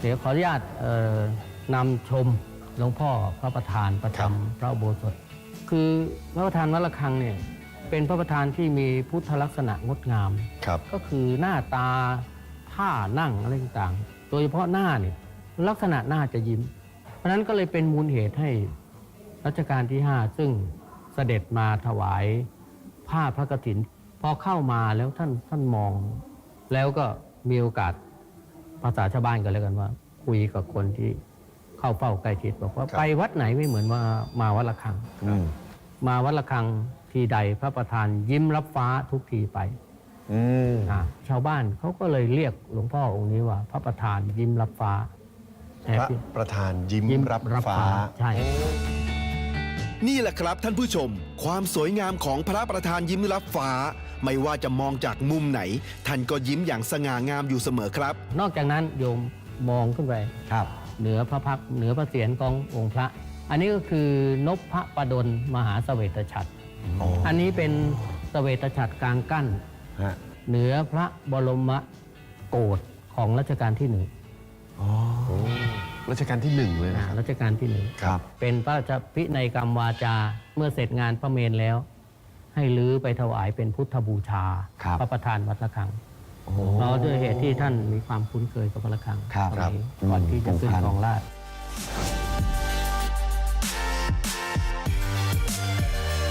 เดี๋ยวขออนุญาตเอ่อนำชมหลวงพ่อพระประธานประจำพระอุโบสถคือพระประธานวัดระฆังเนี่ยเป็นพระประธานที่มีพุทธลักษณะงดงามครับก็คือหน้าตาท่านั่งอะไรต่างๆ โดยเฉพาะหน้าเนี่ยลักษณะหน้าจะยิ้ม เพราะฉะนั้นก็เลยเป็นมูลเหตุให้รัชกาลที่ 5 ซึ่งเสด็จมาถวายผ้าพระกฐิน พอเข้ามาแล้วท่านท่านมอง แล้วก็มีโอกาส ภาษาชาวบ้านกันแล้วกันว่า คุยกับคนที่เข้าเฝ้าใกล้ชิดบอกว่าครับ ไปวัดไหนไม่เหมือนว่ามาวัดระฆัง อืมมาวัดระฆังทีใดพระประธานยิ้มรับฟ้าทุกทีไปอืมอ่าชาวบ้านเขาก็เลยเรียกหลวงพ่อองค์นี้ว่า พระประธานยิ้มรับฟ้า พระประธานยิ้มยิ้มรับรับฟ้า ฟ้าใช่ นี่แหละครับท่านผู้ชม ความสวยงามของพระประธานยิ้มรับฟ้า ไม่ว่าจะมองจากมุมไหน ท่านก็ยิ้มอย่างสง่างามอยู่เสมอครับ นอกจากนั้นโยมมองขึ้นไปครับ เหนือพระพักตร์เหนือพระเศียรขององค์พระ อันนี้ก็คือนพพระประดลมหาเสวตฉัตรอ๋ออันนี้เป็นเสวตฉัตรกลางกั้น ฮะเหนือพระบรมโกศของรัชกาลที่หนึ่งอ๋อ รัชกาลที่หนึ่งเลยอ่านะครับรัชกาลที่หนึ่ง ครับ เป็นพระราชพินัยกรรมวาจาเมื่อเสร็จงานพระเมรุแล้ว ให้ลื้อไปถวายเป็นพุทธบูชา ครับ พระประธานวัดระฆังโอ้ เพราะด้วยเหตุที่ท่านมีความคุ้นเคยกับพระระฆังครับสมัยก่อนที่จะขึ้นครับครองราชย์